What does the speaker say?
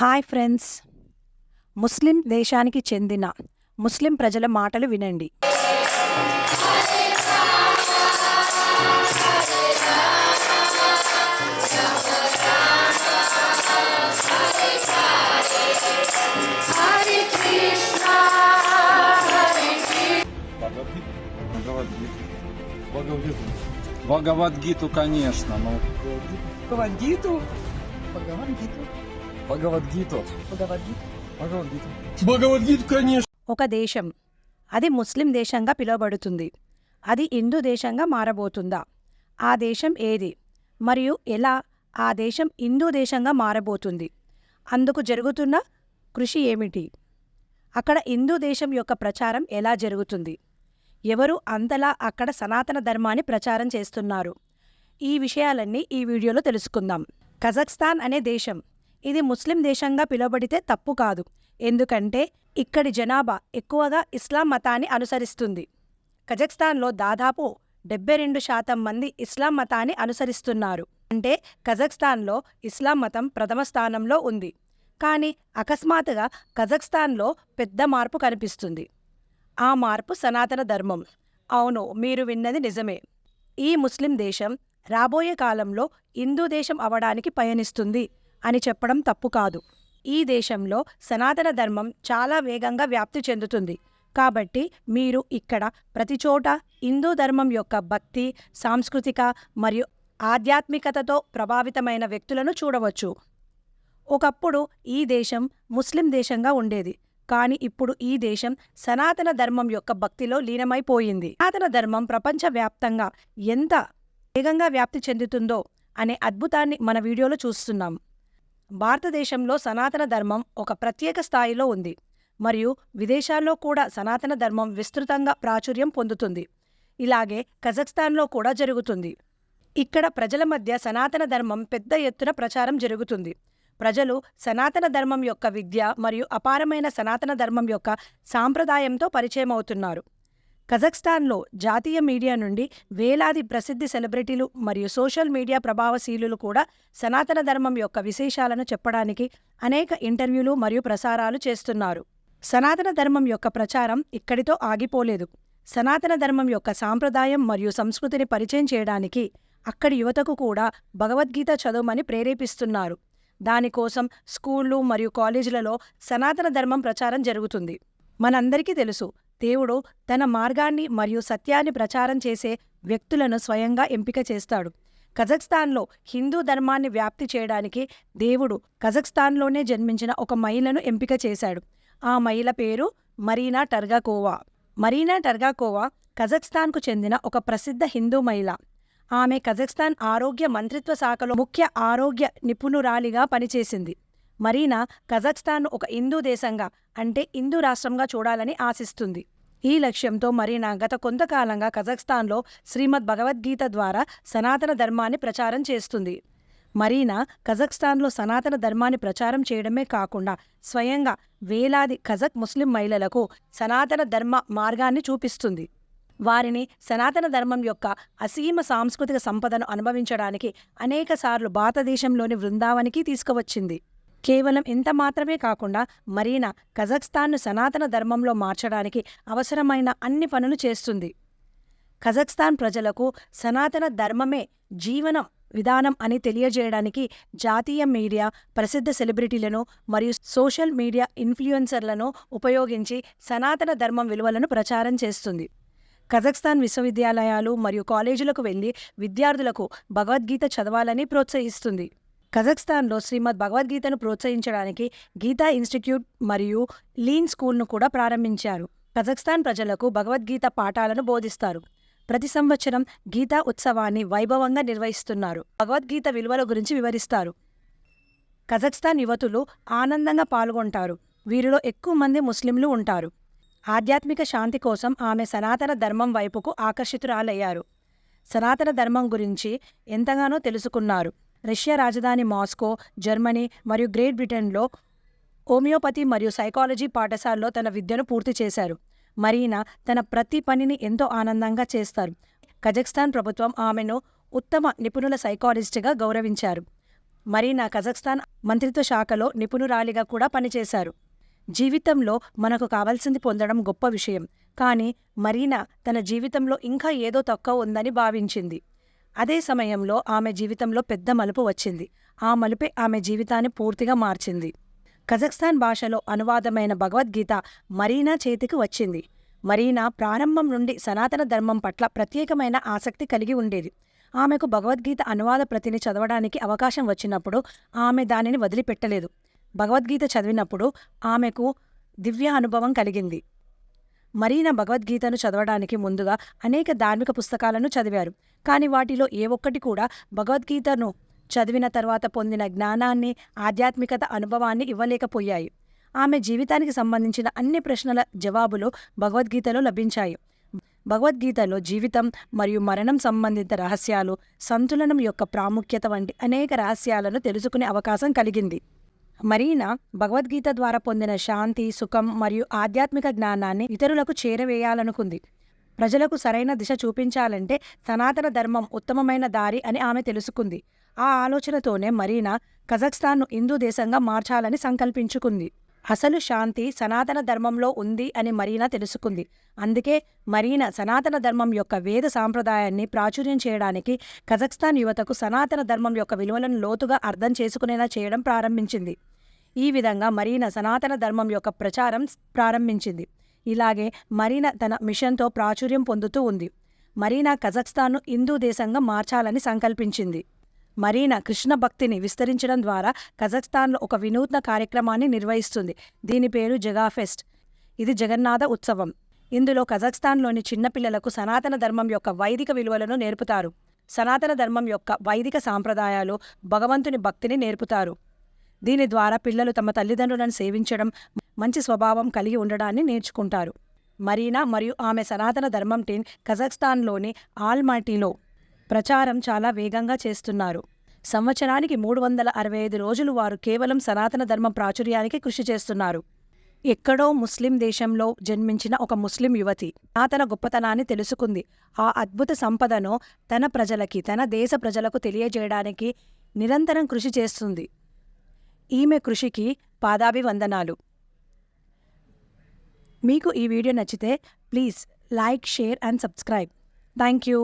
Hi friends ముస్లిం దేశానికి చెందిన ముస్లిం ప్రజల మాటలు వినండి Бхагавадгиту. Бхагавадгиту. Бхагавадгиту, конечно. Ну, Бхагавадгиту? Бхагавадгиту? భగవద్గీత భగవద్గీత ఒక దేశం. అది ముస్లిం దేశంగా పిలువబడుతుంది. అది హిందూ దేశంగా మారబోతుందా? ఆ దేశం ఏది? మరియు ఎలా ఆ దేశం హిందూ దేశంగా మారబోతుంది? అందుకు జరుగుతున్న కృషి ఏమిటి? అక్కడ హిందూ దేశం యొక్క ప్రచారం ఎలా జరుగుతుంది? ఎవరు అంతలా అక్కడ సనాతన ధర్మాన్ని ప్రచారం చేస్తున్నారు? ఈ విషయాలన్నీ ఈ వీడియోలో తెలుసుకుందాం. కజక్స్తాన్ అనే దేశం. ఇది ముస్లిం దేశంగా పిలువబడితే తప్పు కాదు. ఎందుకంటే ఇక్కడి జనాభా ఎక్కువగా ఇస్లాం మతాన్ని అనుసరిస్తుంది. కజాఖ్స్తాన్లో దాదాపు డెబ్బై రెండు శాతం మంది ఇస్లాం మతాన్ని అనుసరిస్తున్నారు. అంటే కజాఖ్స్తాన్లో ఇస్లాం మతం ప్రథమ స్థానంలో ఉంది. కానీ అకస్మాత్తుగా కజాఖ్స్తాన్లో పెద్ద మార్పు కనిపిస్తుంది. ఆ మార్పు సనాతన ధర్మం. అవును మీరు విన్నది నిజమే. ఈ ముస్లిం దేశం రాబోయే కాలంలో హిందూ దేశం అవడానికి పయనిస్తుంది. అని చెప్పడం తప్పు కాదు. ఈ దేశంలో సనాతన ధర్మం చాలా వేగంగా వ్యాప్తి చెందుతుంది. కాబట్టి మీరు ఇక్కడ ప్రతి చోట హిందూ ధర్మం యొక్క భక్తి సాంస్కృతిక మరియు ఆధ్యాత్మికతతో ప్రభావితమైన వ్యక్తులను చూడవచ్చు. ఒకప్పుడు ఈ దేశం ముస్లిం దేశంగా ఉండేది. కానీ ఇప్పుడు ఈ దేశం సనాతన ధర్మం యొక్క భక్తిలో లీనమైపోయింది. సనాతన ధర్మం ప్రపంచవ్యాప్తంగా ఎంత వేగంగా వ్యాప్తి చెందుతుందో అనే అద్భుతాన్ని మన వీడియోలో చూస్తున్నాం. భారతదేశంలో సనాతన ధర్మం ఒక ప్రత్యేక స్థాయిలో ఉంది మరియు విదేశాల్లో కూడా సనాతన ధర్మం విస్తృతంగా ప్రాచుర్యం పొందుతుంది. ఇలాగే కజాఖ్స్తాన్లో కూడా జరుగుతుంది. ఇక్కడ ప్రజల మధ్య సనాతన ధర్మం పెద్ద ఎత్తున ప్రచారం జరుగుతుంది. ప్రజలు సనాతన ధర్మం యొక్క విద్య మరియు అపారమైన సనాతన ధర్మం యొక్క సాంప్రదాయంతో పరిచయం అవుతున్నారు కజాఖ్స్తాన్లో జాతీయ మీడియా నుండి వేలాది ప్రసిద్ధి సెలబ్రిటీలు మరియు సోషల్ మీడియా ప్రభావశీలులు కూడా సనాతన ధర్మం యొక్క విశేషాలను చెప్పడానికి అనేక ఇంటర్వ్యూలు మరియు ప్రసారాలు చేస్తున్నారు. సనాతన ధర్మం యొక్క ప్రచారం ఇక్కడితో ఆగిపోలేదు. సనాతన ధర్మం యొక్క సాంప్రదాయం మరియు సంస్కృతిని పరిచయం చేయడానికి అక్కడి యువతకు కూడా భగవద్గీత చదవమని ప్రేరేపిస్తున్నారు. దానికోసం స్కూళ్ళు మరియు కాలేజీలలో సనాతన ధర్మం ప్రచారం జరుగుతుంది. మనందరికీ తెలుసు దేవుడు తన మార్గాన్ని మరియు సత్యాన్ని ప్రచారం చేసే వ్యక్తులను స్వయంగా ఎంపిక చేస్తాడు. కజాఖ్స్తాన్లో హిందూ ధర్మాన్ని వ్యాప్తి చేయడానికి దేవుడు కజక్స్తాన్లోనే జన్మించిన ఒక మహిళను ఎంపిక చేశాడు. ఆ మహిళ పేరు మరీనా టర్గాకోవా. మరీనా టర్గాకోవా కజాఖ్స్తాన్కు చెందిన ఒక ప్రసిద్ధ హిందూ మహిళ. ఆమె కజాఖ్స్తాన్ ఆరోగ్య మంత్రిత్వ శాఖలో ముఖ్య ఆరోగ్య నిపుణురాలిగా పనిచేసింది. మరీనా కజాఖ్స్తాన్ను ఒక హిందూ దేశంగా అంటే హిందూ రాష్ట్రంగా చూడాలని ఆశిస్తుంది. ఈ లక్ష్యంతో మరీనా గత కొంతకాలంగా కజాఖ్స్తాన్లో శ్రీమద్ భగవద్గీత ద్వారా సనాతన ధర్మాన్ని ప్రచారం చేస్తుంది. మరీనా కజాఖ్స్తాన్లో సనాతన ధర్మాన్ని ప్రచారం చేయడమే కాకుండా స్వయంగా వేలాది కజక్ ముస్లిం మహిళలకు సనాతన ధర్మ మార్గాన్ని చూపిస్తుంది. వారిని సనాతన ధర్మం యొక్క అసీమ సాంస్కృతిక సంపదను అనుభవించడానికి అనేకసార్లు భారతదేశంలోని బృందావనికి తీసుకువచ్చింది. కేవలం ఇంత మాత్రమే కాకుండా మరీనా కజాఖ్స్తాన్ను సనాతన ధర్మంలో మార్చడానికి అవసరమైన అన్ని పనులు చేస్తుంది. కజాఖ్స్తాన్ ప్రజలకు సనాతన ధర్మమే జీవనం విధానం అని తెలియజేయడానికి జాతీయ మీడియా ప్రసిద్ధ సెలబ్రిటీలను మరియు సోషల్ మీడియా ఇన్ఫ్లుయెన్సర్లను ఉపయోగించి సనాతన ధర్మం విలువలను ప్రచారం చేస్తుంది. కజక్స్తాన్ విశ్వవిద్యాలయాలు మరియు కాలేజీలకు వెళ్ళి విద్యార్థులకు భగవద్గీత చదవాలని ప్రోత్సహిస్తుంది. కజాఖ్స్తాన్లో శ్రీమద్ భగవద్గీతను ప్రోత్సహించడానికి గీతా ఇన్స్టిట్యూట్ మరియు లీన్ స్కూల్ను కూడా ప్రారంభించారు. కజాఖ్స్తాన్ ప్రజలకు భగవద్గీత పాఠాలను బోధిస్తారు. ప్రతి సంవత్సరం గీతా ఉత్సవాన్ని వైభవంగా నిర్వహిస్తున్నారు. భగవద్గీత విలువల గురించి వివరిస్తారు. కజాఖ్స్తాన్ యువతులు ఆనందంగా పాల్గొంటారు. వీరిలో ఎక్కువ మంది ముస్లింలు ఉంటారు. ఆధ్యాత్మిక శాంతి కోసం ఆమె సనాతన ధర్మం వైపుకు ఆకర్షితురాలయ్యారు. సనాతన ధర్మం గురించి ఎంతగానో తెలుసుకున్నారు. రష్యా రాజధాని మాస్కో జర్మనీ మరియు గ్రేట్ బ్రిటన్లో హోమియోపతి మరియు సైకాలజీ పాఠశాలలో తన విద్యను పూర్తి చేశారు. మరీనా తన ప్రతి పనిని ఎంతో ఆనందంగా చేస్తారు. కజాఖ్స్తాన్ ప్రభుత్వం ఆమెను ఉత్తమ నిపుణుల సైకాలజిస్ట్గా గౌరవించారు. మరీనా కజక్స్తాన్ మంత్రిత్వ శాఖలో నిపుణురాలిగా కూడా పనిచేశారు. జీవితంలో మనకు కావాల్సింది పొందడం గొప్ప విషయం. కానీ మరీనా తన జీవితంలో ఇంకా ఏదో తక్కువ ఉందని భావించింది. అదే సమయంలో ఆమె జీవితంలో పెద్ద మలుపు వచ్చింది. ఆ మలుపే ఆమె జీవితాన్ని పూర్తిగా మార్చింది. కజాఖ్స్తాన్ భాషలో అనువాదమైన భగవద్గీత మరీనా చేతికి వచ్చింది. మరీనా ప్రారంభం నుండి సనాతన ధర్మం పట్ల ప్రత్యేకమైన ఆసక్తి కలిగి ఉండేది. ఆమెకు భగవద్గీత అనువాద ప్రతిని చదవడానికి అవకాశం వచ్చినప్పుడు ఆమె దానిని వదిలిపెట్టలేదు. భగవద్గీత చదివినప్పుడు ఆమెకు దివ్య అనుభవం కలిగింది. మరీనా భగవద్గీతను చదవడానికి ముందుగా అనేక ధార్మిక పుస్తకాలను చదివారు. కానీ వాటిలో ఏ ఒక్కటి కూడా భగవద్గీతను చదివిన తర్వాత పొందిన జ్ఞానాన్ని ఆధ్యాత్మికత అనుభవాన్ని ఇవ్వలేకపోయాయి. ఆమె జీవితానికి సంబంధించిన అన్ని ప్రశ్నల జవాబులు భగవద్గీతలో లభించాయి. భగవద్గీతలో జీవితం మరియు మరణం సంబంధిత రహస్యాలు సంతులనం యొక్క ప్రాముఖ్యత వంటి అనేక రహస్యాలను తెలుసుకునే అవకాశం కలిగింది. మరీనా భగవద్గీత ద్వారా పొందిన శాంతి సుఖం మరియు ఆధ్యాత్మిక జ్ఞానాన్ని ఇతరులకు చేరవేయాలనుకుంది. ప్రజలకు సరైన దిశ చూపించాలంటే సనాతన ధర్మం ఉత్తమమైన దారి అని ఆమె తెలుసుకుంది. ఆ ఆలోచనతోనే మరీనా కజాఖ్స్తాన్ను హిందూ దేశంగా మార్చాలని సంకల్పించుకుంది. అసలు శాంతి సనాతన ధర్మంలో ఉంది అని మరీనా తెలుసుకుంది. అందుకే మరీనా సనాతన ధర్మం యొక్క వేద సాంప్రదాయాన్ని ప్రాచుర్యం చేయడానికి కజాఖ్స్తాన్ యువతకు సనాతన ధర్మం యొక్క విలువలను లోతుగా అర్థం చేసుకునేలా చేయడం ప్రారంభించింది. ఈ విధంగా మరీనా సనాతన ధర్మం యొక్క ప్రచారం ప్రారంభించింది. ఇలాగే మరీనా తన మిషన్తో ప్రాచుర్యం పొందుతూ ఉంది. మరీనా కజాఖ్స్తాన్ను హిందూ దేశంగా మార్చాలని సంకల్పించింది. మరీనా కృష్ణ భక్తిని విస్తరించడం ద్వారా కజాఖ్స్తాన్లో ఒక వినూత్న కార్యక్రమాన్ని నిర్వహిస్తుంది. దీని పేరు జగాఫెస్ట్. ఇది జగన్నాథ ఉత్సవం. ఇందులో కజాఖ్స్తాన్లోని చిన్నపిల్లలకు సనాతన ధర్మం యొక్క వైదిక విలువలను నేర్పుతారు. సనాతన ధర్మం యొక్క వైదిక సాంప్రదాయాలు భగవంతుని భక్తిని నేర్పుతారు. దీని ద్వారా పిల్లలు తమ తల్లిదండ్రులను సేవించడం మంచి స్వభావం కలిగి ఉండడాన్ని నేర్చుకుంటారు. మరీనా మరియు ఆమె సనాతన ధర్మం టీన్ కజాఖ్స్తాన్లోని ఆల్మాటీలో ప్రచారం చాలా వేగంగా చేస్తున్నారు. సంవత్సరానికి మూడు వందల అరవై ఐదు రోజులు వారు కేవలం సనాతన ధర్మ ప్రాచుర్యానికి కృషి చేస్తున్నారు. ఎక్కడో ముస్లిం దేశంలో జన్మించిన ఒక ముస్లిం యువతి సనాతన గొప్పతనాన్ని తెలుసుకుంది. ఆ అద్భుత సంపదను తన ప్రజలకి తన దేశ ప్రజలకు తెలియజేయడానికి నిరంతరం కృషి చేస్తుంది. ఈమె కృషికి పాదాభివందనాలు. మీకు ఈ వీడియో నచ్చితే please like share and subscribe. Thank you.